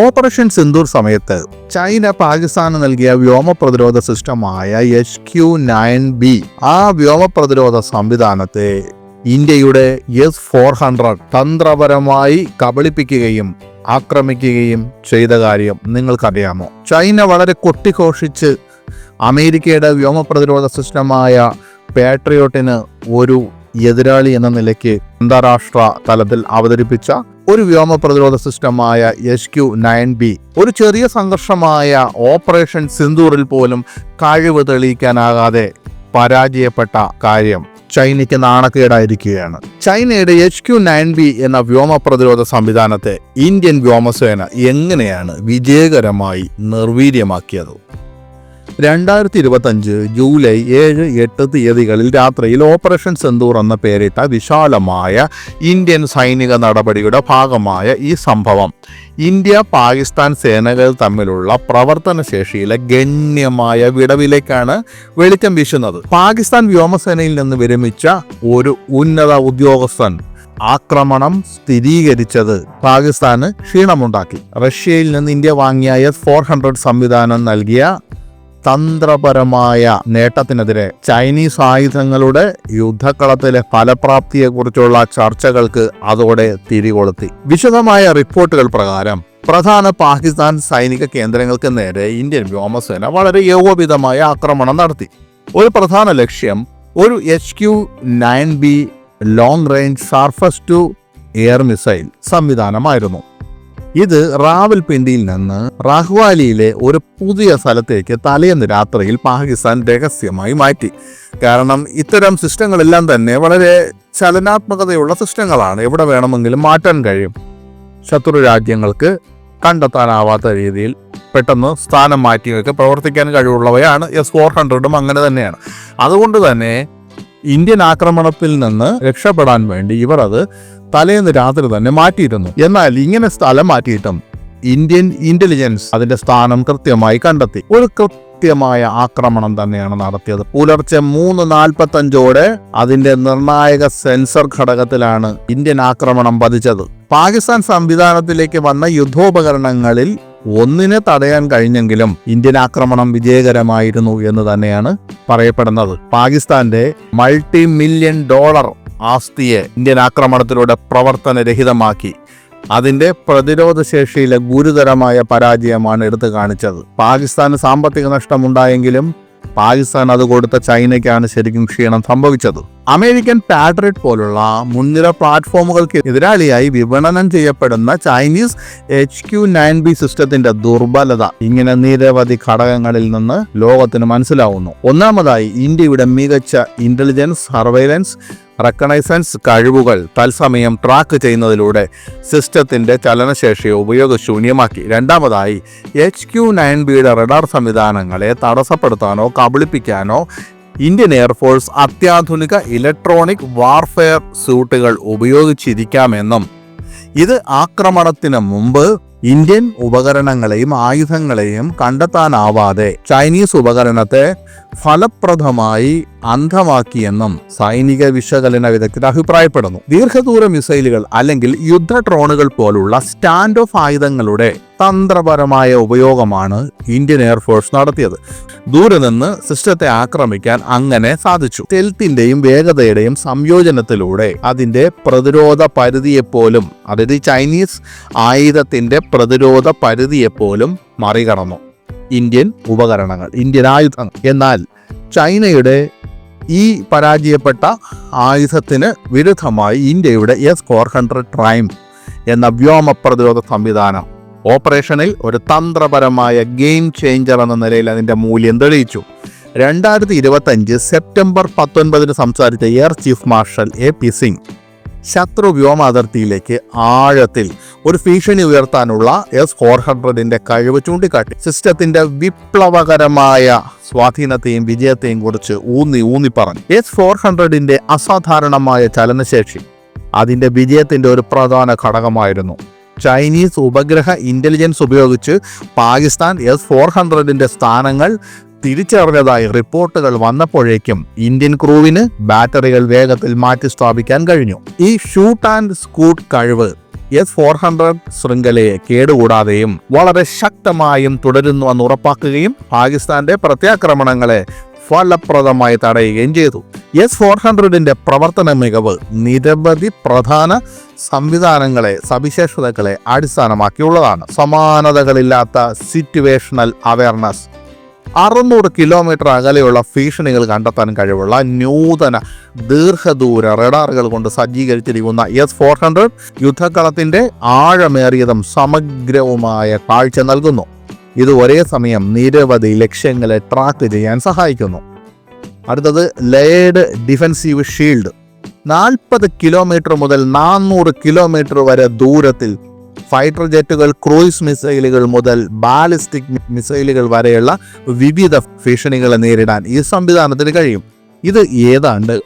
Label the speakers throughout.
Speaker 1: Operation Sindoor സമയത്ത് China പാകിസ്ഥാന് നൽകിയ വ്യോമ പ്രതിരോധ സിസ്റ്റമായ എച്ച് ക്യു നയൻ ബി ആ വ്യോമ പ്രതിരോധ സംവിധാനത്തെ ഇന്ത്യയുടെ എസ് ഫോർ ഹൺഡ്രഡ് തന്ത്രപരമായി കബളിപ്പിക്കുകയും ആക്രമിക്കുകയും ചെയ്ത കാര്യം നിങ്ങൾക്കറിയാമോ? ചൈന വളരെ കൊട്ടിഘോഷിച്ച് അമേരിക്കയുടെ വ്യോമ പ്രതിരോധ സിസ്റ്റമായ പാട്രിയോട്ടിന് ഒരു എതിരാളി എന്ന നിലയ്ക്ക് അന്താരാഷ്ട്ര തലത്തിൽ അവതരിപ്പിച്ച ഒരു വ്യോമ പ്രതിരോധ സിസ്റ്റമായ എച്ച് ക്യു നയൻ ബി ഒരു ചെറിയ സംഘർഷമായ ഓപ്പറേഷൻ സിന്ദൂറിൽ പോലും കഴിവ് തെളിയിക്കാനാകാതെ പരാജയപ്പെട്ട കാര്യം ചൈനയ്ക്ക് നാണക്കേടായിരിക്കുകയാണ്. ചൈനയുടെ എച്ച് ക്യു നയൻ ബി എന്ന വ്യോമ പ്രതിരോധ സംവിധാനത്തെ ഇന്ത്യൻ വ്യോമസേന എങ്ങനെയാണ് വിജയകരമായി നിർവീര്യമാക്കിയത്? രണ്ടായിരത്തി ഇരുപത്തഞ്ച് ജൂലൈ ഏഴ് എട്ട് തീയതികളിൽ രാത്രിയിൽ ഓപ്പറേഷൻ സെന്തൂർ എന്ന പേരിട്ട വിശാലമായ ഇന്ത്യൻ സൈനിക നടപടിയുടെ ഭാഗമായ ഈ സംഭവം. ഇന്ത്യ പാകിസ്ഥാൻ സേനകൾ തമ്മിലുള്ള പ്രവർത്തന ശേഷിയിലെ ഗണ്യമായ വിടവിലേക്കാണ് വെളിച്ചം വീശുന്നത്. പാകിസ്ഥാൻ വ്യോമസേനയിൽ നിന്ന് വിരമിച്ച ഒരു ഉന്നത ഉദ്യോഗസ്ഥൻ ആക്രമണം സ്ഥിരീകരിച്ചത് പാകിസ്ഥാന് ക്ഷീണമുണ്ടാക്കി. റഷ്യയിൽ നിന്ന് ഇന്ത്യ വാങ്ങിയ എസ് ഫോർ ഹൺഡ്രഡ് സംവിധാനം നൽകിയ തന്ത്രപരമായ നേട്ടത്തിനെതിരെ ചൈനീസ് ആയുധങ്ങളുടെ യുദ്ധക്കളത്തിലെ ഫലപ്രാപ്തിയെക്കുറിച്ചുള്ള ചർച്ചകൾക്ക് അതോടെ തിരികൊളുത്തി. വിശദമായ റിപ്പോർട്ടുകൾ പ്രകാരം പ്രധാന പാകിസ്ഥാൻ സൈനിക കേന്ദ്രങ്ങൾക്ക് നേരെ ഇന്ത്യൻ വ്യോമസേന വളരെ ഏകോപിതമായ ആക്രമണം നടത്തി. ഒരു പ്രധാന ലക്ഷ്യം ഒരു H Q nine B long range surface to air missile സംവിധാനമായിരുന്നു. ഇത് റാവൽപിണ്ടിയിൽ നിന്ന് റഹ്വാലിയിലെ ഒരു പുതിയ സ്ഥലത്തേക്ക് തലേന്ന് രാത്രിയിൽ പാകിസ്ഥാൻ രഹസ്യമായി മാറ്റി. കാരണം ഇത്തരം സിസ്റ്റങ്ങളെല്ലാം തന്നെ വളരെ ചലനാത്മകതയുള്ള സിസ്റ്റങ്ങളാണ്. എവിടെ വേണമെങ്കിലും മാറ്റാൻ കഴിയും. ശത്രു രാജ്യങ്ങൾക്ക് കണ്ടെത്താനാവാത്ത രീതിയിൽ പെട്ടെന്ന് സ്ഥാനം മാറ്റിയൊക്കെ പ്രവർത്തിക്കാൻ കഴിവുള്ളവയാണ്. എസ് ഫോർ ഹൺഡ്രഡും അങ്ങനെ തന്നെയാണ്. അതുകൊണ്ട് തന്നെ ഇന്ത്യൻ ആക്രമണത്തിൽ നിന്ന് രക്ഷപ്പെടാൻ വേണ്ടി ഇവർ അത് തലേന്ന് രാത്രി തന്നെ മാറ്റിയിരുന്നു. എന്നാൽ ഇങ്ങനെ സ്ഥലം മാറ്റിയിട്ടും ഇന്ത്യൻ ഇന്റലിജൻസ് അതിന്റെ സ്ഥാനം കൃത്യമായി കണ്ടെത്തി. ഒരു കൃത്യമായ ആക്രമണം തന്നെയാണ് നടത്തിയത്. പുലർച്ചെ മൂന്ന് നാൽപ്പത്തഞ്ചോടെ അതിന്റെ നിർണായക സെൻസർ ഘടകത്തിലാണ് ഇന്ത്യൻ ആക്രമണം പതിച്ചത്. പാകിസ്ഥാൻ സംവിധാനത്തിലേക്ക് വന്ന യുദ്ധോപകരണങ്ങളിൽ ഒന്നിനെ തടയാൻ കഴിഞ്ഞെങ്കിലും ഇന്ത്യൻ ആക്രമണം വിജയകരമായിരുന്നു എന്ന് തന്നെയാണ് പറയപ്പെടുന്നത്. പാകിസ്ഥാന്റെ മൾട്ടി മില്യൺ ഡോളർ ആസ്തിയെ ഇന്ത്യൻ ആക്രമണത്തിലൂടെ പ്രവർത്തനരഹിതമാക്കി. അതിന്റെ പ്രതിരോധ ശേഷിയിലെ ഗുരുതരമായ പരാജയമാണ് എടുത്തു കാണിച്ചത്. പാകിസ്ഥാന് സാമ്പത്തിക നഷ്ടമുണ്ടായെങ്കിലും പാകിസ്ഥാൻ അത് കൊടുത്ത ചൈനയ്ക്കാണ് ശരിക്കും ക്ഷീണം സംഭവിച്ചത്. അമേരിക്കൻ പാട്രിയറ്റ് പോലുള്ള മുൻനിര പ്ലാറ്റ്ഫോമുകൾക്ക് എതിരാളിയായി വിപണനം ചെയ്യപ്പെടുന്ന Chinese H Q nine B സിസ്റ്റത്തിന്റെ ദുർബലത ഇങ്ങനെ നിരവധി ഘടകങ്ങളിൽ നിന്ന് ലോകത്തിന് മനസ്സിലാവുന്നു. ഒന്നാമതായി ഇന്ത്യയുടെ മികച്ച ഇന്റലിജൻസ് സർവൈലൻസ് റെക്കണൈസൻസ് കഴിവുകൾ തത്സമയം ട്രാക്ക് ചെയ്യുന്നതിലൂടെ സിസ്റ്റത്തിന്റെ ചലനശേഷിയെ ഉപയോഗശൂന്യമാക്കി. രണ്ടാമതായി എച്ച് ക്യു നയൻ ബിയുടെ റഡാർ സംവിധാനങ്ങളെ തടസ്സപ്പെടുത്താനോ കബളിപ്പിക്കാനോ ഇന്ത്യൻ എയർഫോഴ്സ് അത്യാധുനിക ഇലക്ട്രോണിക് വാർഫെയർ സ്യൂട്ടുകൾ ഉപയോഗിച്ചിരിക്കാമെന്നും ഇത് ആക്രമണത്തിന് മുമ്പ് ഇന്ത്യൻ ഉപകരണങ്ങളെയും ആയുധങ്ങളെയും കണ്ടെത്താനാവാതെ ചൈനീസ് ഉപകരണത്തെ ഫലപ്രദമായി അന്ധമാക്കിയെന്നും സൈനിക വിശകലന വിദഗ്ധർ അഭിപ്രായപ്പെടുന്നു. ദീർഘദൂര മിസൈലുകൾ അല്ലെങ്കിൽ യുദ്ധ ഡ്രോണുകൾ പോലുള്ള സ്റ്റാൻഡ് ഓഫ് ആയുധങ്ങളുടെ തന്ത്രപരമായ ഉപയോഗമാണ് ഇന്ത്യൻ എയർഫോഴ്സ് നടത്തിയത്. ദൂരെ നിന്ന് സിസ്റ്റത്തെ ആക്രമിക്കാൻ അങ്ങനെ സാധിച്ചു. സ്റ്റെൽത്തിന്റെയും വേഗതയുടെയും സംയോജനത്തിലൂടെ അതിന്റെ പ്രതിരോധ പരിധിയെപ്പോലും അതായത് ചൈനീസ് ആയുധത്തിന്റെ പ്രതിരോധ പരിധിയെപ്പോലും മറികടന്നു. ഇന്ത്യൻ ഉപകരണങ്ങൾ ഇന്ത്യൻ ആയുധങ്ങൾ. എന്നാൽ ചൈനയുടെ ഈ പരാജയപ്പെട്ട ആയുധത്തിന് വിരുദ്ധമായി ഇന്ത്യയുടെ എസ് ഫോർ ഹൺഡ്രഡ് ട്രൈം എന്ന വ്യോമ പ്രതിരോധ സംവിധാനം ഓപ്പറേഷനിൽ ഒരു തന്ത്രപരമായ ഗെയിം ചേഞ്ചർ എന്ന നിലയിൽ അതിന്റെ മൂല്യം തെളിയിച്ചു. രണ്ടായിരത്തി ഇരുപത്തഞ്ച് സെപ്റ്റംബർ പത്തൊൻപതിന് സംസാരിച്ച air chief marshal A P Singh ശത്രു വ്യോമ അതിർത്തിയിലേക്ക് ആഴത്തിൽ ഒരു ഭീഷണി ഉയർത്താനുള്ള എസ് ഫോർ ഹൺഡ്രഡിന്റെ കഴിവ് ചൂണ്ടിക്കാട്ടി. സിസ്റ്റത്തിന്റെ വിപ്ലവകരമായ സ്വാധീനത്തെയും വിജയത്തെയും കുറിച്ച് ഊന്നി ഊന്നി പറഞ്ഞു. എസ് ഫോർ ഹൺഡ്രഡിന്റെ അസാധാരണമായ ചലനശേഷി അതിന്റെ വിജയത്തിന്റെ ഒരു പ്രധാന ഘടകമായിരുന്നു. ചൈനീസ് ഉപഗ്രഹ ഇന്റലിജൻസ് ഉപയോഗിച്ച് പാകിസ്ഥാൻ എസ് ഫോർ ഹൺഡ്രഡിന്റെ സ്ഥാനങ്ങൾ തിരിച്ചറിഞ്ഞതായി റിപ്പോർട്ടുകൾ വന്നപ്പോഴേക്കും ഇന്ത്യൻ ക്രൂവിന് ബാറ്ററികൾ വേഗത്തിൽ മാറ്റി സ്ഥാപിക്കാൻ കഴിഞ്ഞു. ഈ ഷൂട്ട് ആൻഡ് സ്കൂട്ട് കഴിവ് എസ് ഫോർ ഹൺഡ്രഡ് ശൃംഖലയെ കേടുകൂടാതെയും വളരെ ശക്തമായും തുടരുന്നു എന്ന് ഉറപ്പാക്കുകയും പാകിസ്ഥാന്റെ പ്രത്യാക്രമണങ്ങളെ ഫലപ്രദമായി തടയുകയും ചെയ്തു. എസ് ഫോർ ഹൺഡ്രഡിന്റെ പ്രവർത്തന മികവ് നിരവധി പ്രധാന സംവിധാനങ്ങളെ സവിശേഷതകളെ അടിസ്ഥാനമാക്കിയുള്ളതാണ്. സമാനതകളില്ലാത്ത സിറ്റുവേഷണൽ അവയർനെസ് അറുന്നൂറ് കിലോമീറ്റർ അകലെയുള്ള ഭീഷണികൾ കണ്ടെത്താൻ കഴിവുള്ള നൂതന ദീർഘദൂര റഡാറുകൾ കൊണ്ട് സജ്ജീകരിച്ചിരിക്കുന്ന എസ് ഫോർ ഹൺഡ്രഡ് യുദ്ധക്കളത്തിന്റെ ആഴമേറിയതും സമഗ്രവുമായ കാഴ്ച നൽകുന്നു. ഇത് ഒരേ സമയം നിരവധി ലക്ഷ്യങ്ങളെ ട്രാക്ക് ചെയ്യാൻ സഹായിക്കുന്നു. അടുത്തത് ലേഡ് ഡിഫൻസീവ് ഷീൽഡ് നാൽപ്പത് കിലോമീറ്റർ മുതൽ നാനൂറ് കിലോമീറ്റർ വരെ ദൂരത്തിൽ ഫൈറ്റർ ജെറ്റുകൾ ക്രൂയിസ് മിസൈലുകൾ മുതൽ ബാലിസ്റ്റിക് മിസൈലുകൾ വരെയുള്ള വിവിധ ഭീഷണികളെ നേരിടാൻ ഈ സംവിധാനത്തിന് കഴിയും. ഇത് ഏതാണ്ട്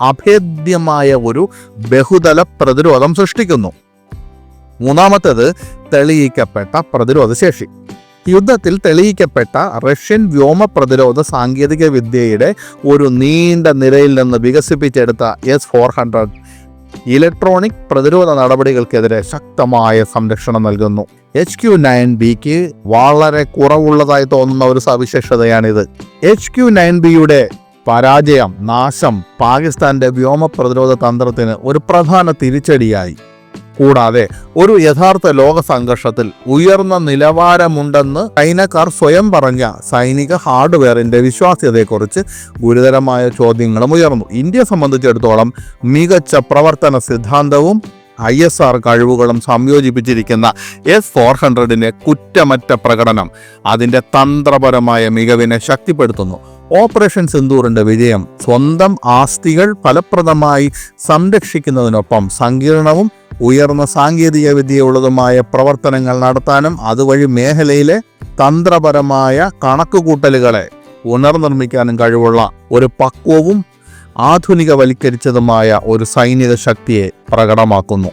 Speaker 1: അഭേദ്യമായ ഒരു ബഹുതല പ്രതിരോധം സൃഷ്ടിക്കുന്നു. മൂന്നാമത്തേത് തെളിയിക്കപ്പെട്ട പ്രതിരോധ ശേഷി. യുദ്ധത്തിൽ തെളിയിക്കപ്പെട്ട റഷ്യൻ വ്യോമ പ്രതിരോധ സാങ്കേതിക വിദ്യയുടെ ഒരു നീണ്ട നിരയിൽ നിന്ന് വികസിപ്പിച്ചെടുത്ത എസ് ഫോർ ഹൺഡ്രഡ് ഇലക്ട്രോണിക് പ്രതിരോധ നടപടികൾക്കെതിരെ ശക്തമായ സംരക്ഷണം നൽകുന്നു. എച്ച് ക്യു നയൻ ബിക്ക് വളരെ കുറവുള്ളതായി തോന്നുന്ന ഒരു സവിശേഷതയാണിത്. എച്ച് ക്യു നയൻ ബിയുടെ പരാജയം നാശം പാകിസ്ഥാന്റെ വ്യോമ പ്രതിരോധ തന്ത്രത്തിന് ഒരു പ്രധാന തിരിച്ചടിയായി. കൂടാതെ ഒരു യഥാർത്ഥ ലോക സംഘർഷത്തിൽ ഉയർന്ന നിലവാരമുണ്ടെന്ന് ചൈനക്കാർ സ്വയം പറഞ്ഞ സൈനിക ഹാർഡ്വെയറിന്റെ വിശ്വാസ്യതയെക്കുറിച്ച് ഗുരുതരമായ ചോദ്യങ്ങളും ഉയർന്നു. ഇന്ത്യയെ സംബന്ധിച്ചിടത്തോളം മികച്ച പ്രവർത്തന സിദ്ധാന്തവും ഐ എസ് ആർ കഴിവുകളും സംയോജിപ്പിച്ചിരിക്കുന്ന എസ് ഫോർ ഹൺഡ്രഡിന്റെ കുറ്റമറ്റ പ്രകടനം അതിന്റെ തന്ത്രപരമായ മികവിനെ ശക്തിപ്പെടുത്തുന്നു. ഓപ്പറേഷൻ സിന്ദൂറിന്റെ വിജയം സ്വന്തം ആസ്തികൾ ഫലപ്രദമായി സംരക്ഷിക്കുന്നതിനൊപ്പം സങ്കീർണവും ഉയർന്ന സാങ്കേതിക വിദ്യയുള്ളതുമായ പ്രവർത്തനങ്ങൾ നടത്താനും അതുവഴി മേഖലയിലെ തന്ത്രപരമായ കണക്കുകൂട്ടലുകളെ പുനർനിർമ്മിക്കാനും കഴിവുള്ള ഒരു പക്വവും ആധുനികവൽക്കരിച്ചതുമായ ഒരു സൈനിക ശക്തിയെ പ്രകടമാക്കുന്നു.